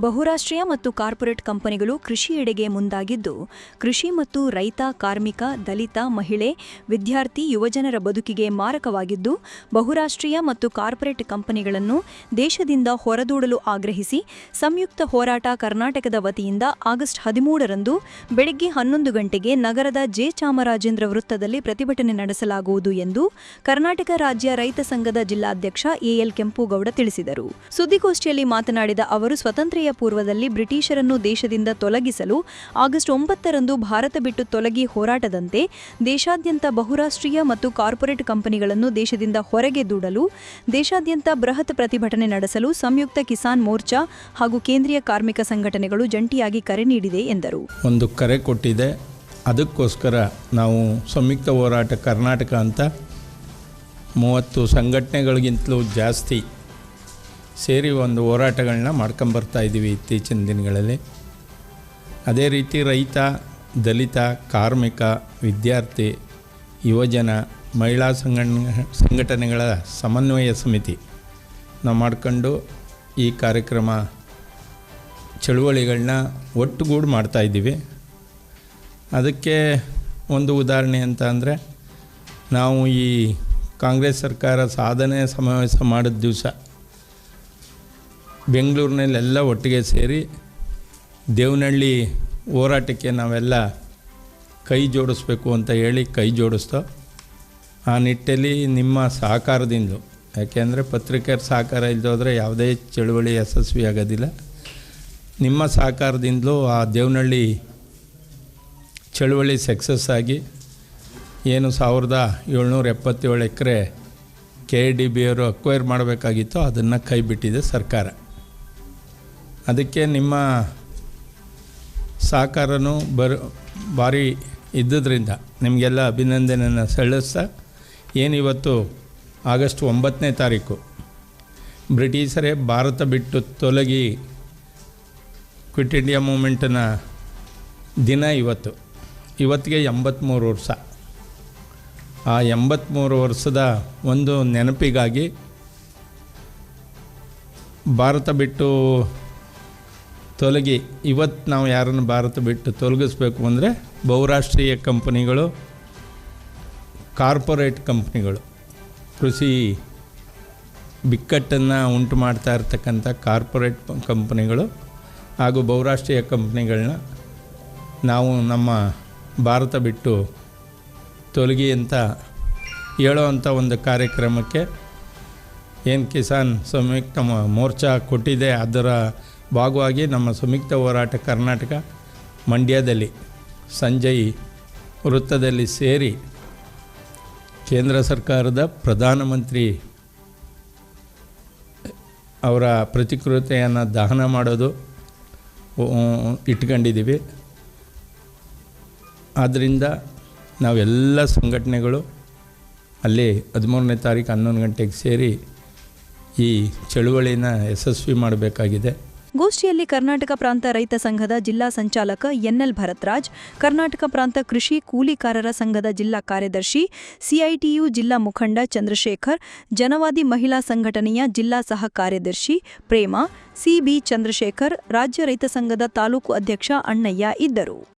ಬಹುರಾಷ್ಟ್ರೀಯ ಮತ್ತು ಕಾರ್ಪೊರೇಟ್ ಕಂಪನಿಗಳು ಕೃಷಿಯೆಡೆಗೆ ಮುಂದಾಗಿದ್ದು, ಕೃಷಿ ಮತ್ತು ರೈತ, ಕಾರ್ಮಿಕ, ದಲಿತ, ಮಹಿಳೆ, ವಿದ್ಯಾರ್ಥಿ, ಯುವಜನರ ಬದುಕಿಗೆ ಮಾರಕವಾಗಿದ್ದು, ಬಹುರಾಷ್ಟ್ರೀಯ ಮತ್ತು ಕಾರ್ಪೊರೇಟ್ ಕಂಪನಿಗಳನ್ನು ದೇಶದಿಂದ ಹೊರದೂಡಲು ಆಗ್ರಹಿಸಿ, ಸಂಯುಕ್ತ ಹೋರಾಟ ಕರ್ನಾಟಕದ ವತಿಯಿಂದ ಆಗಸ್ಟ್ ಹದಿಮೂರರಂದು ಬೆಳಗ್ಗೆ ಹನ್ನೊಂದು ಗಂಟೆಗೆ ನಗರದ ಜೆ. ಚಾಮರಾಜೇಂದ್ರ ವೃತ್ತದಲ್ಲಿ ಪ್ರತಿಭಟನೆ ನಡೆಸಲಾಗುವುದು ಎಂದು ಕರ್ನಾಟಕ ರಾಜ್ಯ ರೈತ ಸಂಘದ ಜಿಲ್ಲಾಧ್ಯಕ್ಷ ಎಎಲ್ ಕೆಂಪುಗೌಡ ತಿಳಿಸಿದರು. ಸುದ್ದಿಗೋಷ್ಠಿಯಲ್ಲಿ ಮಾತನಾಡಿದ ಅವರು ಸ್ವಾತಂತ್ರ್ಯ ಪೂರ್ವದಲ್ಲಿ ಬ್ರಿಟಿಷರನ್ನು ದೇಶದಿಂದ ತೊಲಗಿಸಲು ಆಗಸ್ಟ್ ಒಂಬತ್ತರಂದು ಭಾರತ ಬಿಟ್ಟು ತೊಲಗಿ ಹೋರಾಟದಂತೆ ದೇಶಾದ್ಯಂತ ಬಹುರಾಷ್ಟ್ರೀಯ ಮತ್ತು ಕಾರ್ಪೊರೇಟ್ ಕಂಪನಿಗಳನ್ನು ದೇಶದಿಂದ ಹೊರಗೆ ದೂಡಲು, ದೇಶಾದ್ಯಂತ ಬೃಹತ್ ಪ್ರತಿಭಟನೆ ನಡೆಸಲು ಸಂಯುಕ್ತ ಕಿಸಾನ್ ಮೋರ್ಚಾ ಹಾಗೂ ಕೇಂದ್ರೀಯ ಕಾರ್ಮಿಕ ಸಂಘಟನೆಗಳು ಜಂಟಿಯಾಗಿ ಕರೆ ನೀಡಿದೆ ಎಂದರು. ಒಂದು ಕರೆ ಕೊಟ್ಟಿದೆ. ಅದಕ್ಕೋಸ್ಕರ ನಾವು ಸಂಯುಕ್ತ ಹೋರಾಟ ಕರ್ನಾಟಕ ಅಂತ ಮೂವತ್ತು ಸಂಘಟನೆಗಳಿಗಿಂತಲೂ ಜಾಸ್ತಿ ಸೇರಿ ಒಂದು ಹೋರಾಟಗಳನ್ನ ಮಾಡ್ಕೊಂಬರ್ತಾ ಇದ್ದೀವಿ ಇತ್ತೀಚಿನ ದಿನಗಳಲ್ಲಿ. ಅದೇ ರೀತಿ ರೈತ, ದಲಿತ, ಕಾರ್ಮಿಕ, ವಿದ್ಯಾರ್ಥಿ, ಯುವಜನ, ಮಹಿಳಾ ಸಂಘಟನೆ ಸಂಘಟನೆಗಳ ಸಮನ್ವಯ ಸಮಿತಿ. ನಾವು ಮಾಡ್ಕೊಂಡು ಈ ಕಾರ್ಯಕ್ರಮ ಚಳುವಳಿಗಳನ್ನ ಒಟ್ಟುಗೂಡು ಮಾಡ್ತಾಯಿದ್ದೀವಿ ಅದಕ್ಕೆ ಒಂದು ಉದಾಹರಣೆ ಅಂತ ಅಂದರೆ, ನಾವು ಈ ಕಾಂಗ್ರೆಸ್ ಸರ್ಕಾರ ಸಾಧನೆ ಸಮಾವೇಶ ಮಾಡಿದ ದಿವಸ ಬೆಂಗಳೂರಿನಲ್ಲೆಲ್ಲ ಒಟ್ಟಿಗೆ ಸೇರಿ ದೇವನಹಳ್ಳಿ ಹೋರಾಟಕ್ಕೆ ನಾವೆಲ್ಲ ಕೈ ಜೋಡಿಸ್ಬೇಕು ಅಂತ ಹೇಳಿ ಕೈ ಜೋಡಿಸ್ತೋ, ಆ ನಿಟ್ಟಲ್ಲಿ ನಿಮ್ಮ ಸಹಕಾರದಿಂದ, ಯಾಕೆಂದರೆ ಪತ್ರಿಕೆಯ ಸಹಕಾರ ಇಲ್ಲದೋದ್ರೆ ಯಾವುದೇ ಚಳುವಳಿ ಯಶಸ್ವಿ ಆಗೋದಿಲ್ಲ. ನಿಮ್ಮ ಸಹಕಾರದಿಂದಲೂ ಆ ದೇವನಹಳ್ಳಿ ಚಳುವಳಿ ಸಕ್ಸಸ್ ಆಗಿ ಏನು ಸಾವಿರದ ಏಳ್ನೂರ ಎಪ್ಪತ್ತೇಳು ಎಕರೆ ಕೆ ಡಿ ಬಿ ಅವರು ಅಕ್ವೈರ್ ಮಾಡಬೇಕಾಗಿತ್ತು ಅದನ್ನು ಕೈ ಬಿಟ್ಟಿದೆ ಸರ್ಕಾರ. ಅದಕ್ಕೆ ನಿಮ್ಮ ಸಹಕಾರನೂ ಬರ್ ಭಾರಿ ಇದ್ದುದರಿಂದ ನಿಮಗೆಲ್ಲ ಅಭಿನಂದನೆಯನ್ನು ಸಲ್ಲಿಸ್ತಾ ಏನಿವತ್ತು ಆಗಸ್ಟ್ ಒಂಬತ್ತನೇ ತಾರೀಕು ಬ್ರಿಟಿಷರೇ ಭಾರತ ಬಿಟ್ಟು ತೊಲಗಿ ಕ್ವಿಟ್ ಇಂಡಿಯಾ ಮೂಮೆಂಟನ್ನು ದಿನ ಇವತ್ತು. ಇವತ್ತಿಗೆ ಎಂಬತ್ತ್ಮೂರು ವರ್ಷ. ಆ ಎಂಬತ್ತ್ಮೂರು ವರ್ಷದ ಒಂದು ನೆನಪಿಗಾಗಿ ಭಾರತ ಬಿಟ್ಟು ತೊಲಗಿ. ಇವತ್ತು ನಾವು ಯಾರನ್ನು ಭಾರತ ಬಿಟ್ಟು ತೊಲಗಿಸ್ಬೇಕು ಅಂದರೆ ಬಹುರಾಷ್ಟ್ರೀಯ ಕಂಪನಿಗಳು, ಕಾರ್ಪೊರೇಟ್ ಕಂಪ್ನಿಗಳು. ಕೃಷಿ ಬಿಕ್ಕಟ್ಟನ್ನು ಉಂಟು ಮಾಡ್ತಾ ಇರ್ತಕ್ಕಂಥ ಕಾರ್ಪೊರೇಟ್ ಕಂಪ್ನಿಗಳು ಹಾಗೂ ಬಹುರಾಷ್ಟ್ರೀಯ ಕಂಪ್ನಿಗಳನ್ನ ನಾವು ನಮ್ಮ ಭಾರತ ಬಿಟ್ಟು ತೊಲಗಿ ಅಂತ ಹೇಳೋ ಅಂಥ ಒಂದು ಕಾರ್ಯಕ್ರಮಕ್ಕೆ ಏನು ಕಿಸಾನ್ ಸಂಯುಕ್ತ ಮೋರ್ಚಾ ಕೊಟ್ಟಿದೆ ಅದರ ಭಾಗವಾಗಿ ನಮ್ಮ ಸಂಯುಕ್ತ ಹೋರಾಟ ಕರ್ನಾಟಕ ಮಂಡ್ಯದಲ್ಲಿ, ಸಂಜಯ್ ವೃತ್ತದಲ್ಲಿ ಸೇರಿ ಕೇಂದ್ರ ಸರ್ಕಾರದ ಪ್ರಧಾನಮಂತ್ರಿ ಅವರ ಪ್ರತಿಕೃತೆಯನ್ನು ದಹನ ಮಾಡೋದು ಇಟ್ಕೊಂಡಿದ್ದೀವಿ. ಆದ್ದರಿಂದ ನಾವೆಲ್ಲ ಸಂಘಟನೆಗಳು ಅಲ್ಲಿ ಹದಿಮೂರನೇ ತಾರೀಕು ಹನ್ನೊಂದು ಗಂಟೆಗೆ ಸೇರಿ ಈ ಚಳುವಳಿನ ಯಶಸ್ವಿ ಮಾಡಬೇಕಾಗಿದೆ. ಗೋಷ್ಠಿಯಲ್ಲಿ ಕರ್ನಾಟಕ ಪ್ರಾಂತ ರೈತ ಸಂಘದ ಜಿಲ್ಲಾ ಸಂಚಾಲಕ ಎನ್ಎಲ್ ಭರತ್ರಾಜ್, ಕರ್ನಾಟಕ ಪ್ರಾಂತ ಕೃಷಿ ಕೂಲಿಕಾರರ ಸಂಘದ ಜಿಲ್ಲಾ ಕಾರ್ಯದರ್ಶಿ ಸಿಐಟಿಯು ಜಿಲ್ಲಾ ಮುಖಂಡ ಚಂದ್ರಶೇಖರ್, ಜನವಾದಿ ಮಹಿಳಾ ಸಂಘಟನೆಯ ಜಿಲ್ಲಾ ಸಹ ಕಾರ್ಯದರ್ಶಿ ಪ್ರೇಮ, ಸಿಬಿ ಚಂದ್ರಶೇಖರ್, ರಾಜ್ಯ ರೈತ ಸಂಘದ ತಾಲೂಕು ಅಧ್ಯಕ್ಷ ಅಣ್ಣಯ್ಯ ಇದ್ದರು.